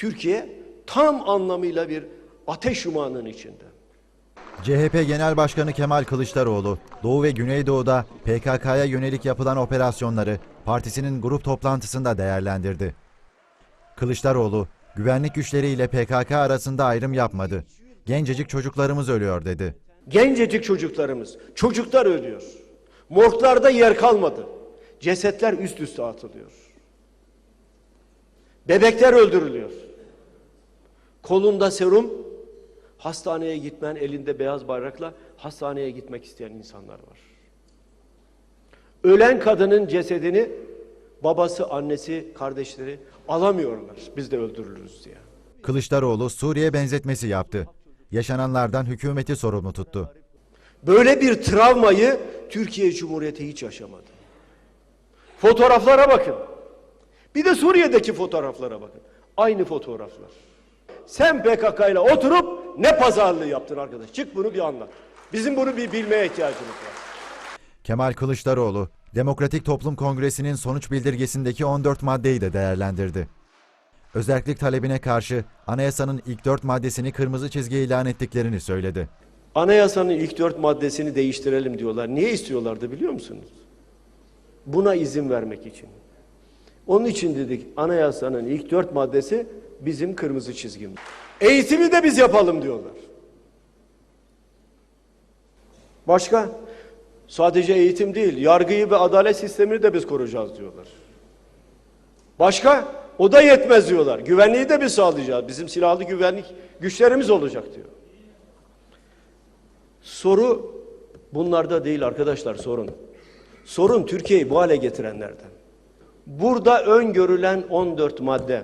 Türkiye tam anlamıyla bir ateş yumağının içinde. CHP Genel Başkanı Kemal Kılıçdaroğlu, Doğu ve Güneydoğu'da PKK'ya yönelik yapılan operasyonları partisinin grup toplantısında değerlendirdi. Kılıçdaroğlu, güvenlik güçleriyle PKK arasında ayrım yapmadı. Gencecik çocuklarımız ölüyor dedi. Gencecik çocuklarımız, çocuklar ölüyor. Morglarda yer kalmadı. Cesetler üst üste atılıyor. Bebekler öldürülüyor. Kolunda serum, hastaneye gitmen elinde beyaz bayrakla hastaneye gitmek isteyen insanlar var. Ölen kadının cesedini babası, annesi, kardeşleri alamıyorlar. Biz de öldürülürüz diye. Kılıçdaroğlu Suriye benzetmesi yaptı. Yaşananlardan hükümeti sorumlu tuttu. Böyle bir travmayı Türkiye Cumhuriyeti hiç yaşamadı. Fotoğraflara bakın. Bir de Suriye'deki fotoğraflara bakın. Aynı fotoğraflar. Sen PKK ile oturup ne pazarlığı yaptın arkadaş? Çık bunu bir anlat. Bizim bunu bir bilmeye ihtiyacımız var. Kemal Kılıçdaroğlu, Demokratik Toplum Kongresi'nin sonuç bildirgesindeki 14 maddeyi de değerlendirdi. Özellik talebine karşı anayasanın ilk dört maddesini kırmızı çizgi ilan ettiklerini söyledi. Anayasanın ilk dört maddesini değiştirelim diyorlar. Niye istiyorlardı biliyor musunuz? Buna izin vermek için. Onun için dedik anayasanın ilk dört maddesi bizim kırmızı çizgimiz. Eğitimi de biz yapalım diyorlar. Başka? Sadece eğitim değil, yargıyı ve adalet sistemini de biz koruyacağız diyorlar. Başka? O da yetmez diyorlar. Güvenliği de biz sağlayacağız. Bizim silahlı güvenlik güçlerimiz olacak diyor. Soru bunlarda değil arkadaşlar sorun. Sorun Türkiye'yi bu hale getirenlerden. Burada öngörülen 14 madde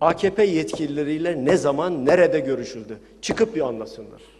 AKP yetkilileriyle ne zaman nerede görüşüldü? Çıkıp bir anlasınlar.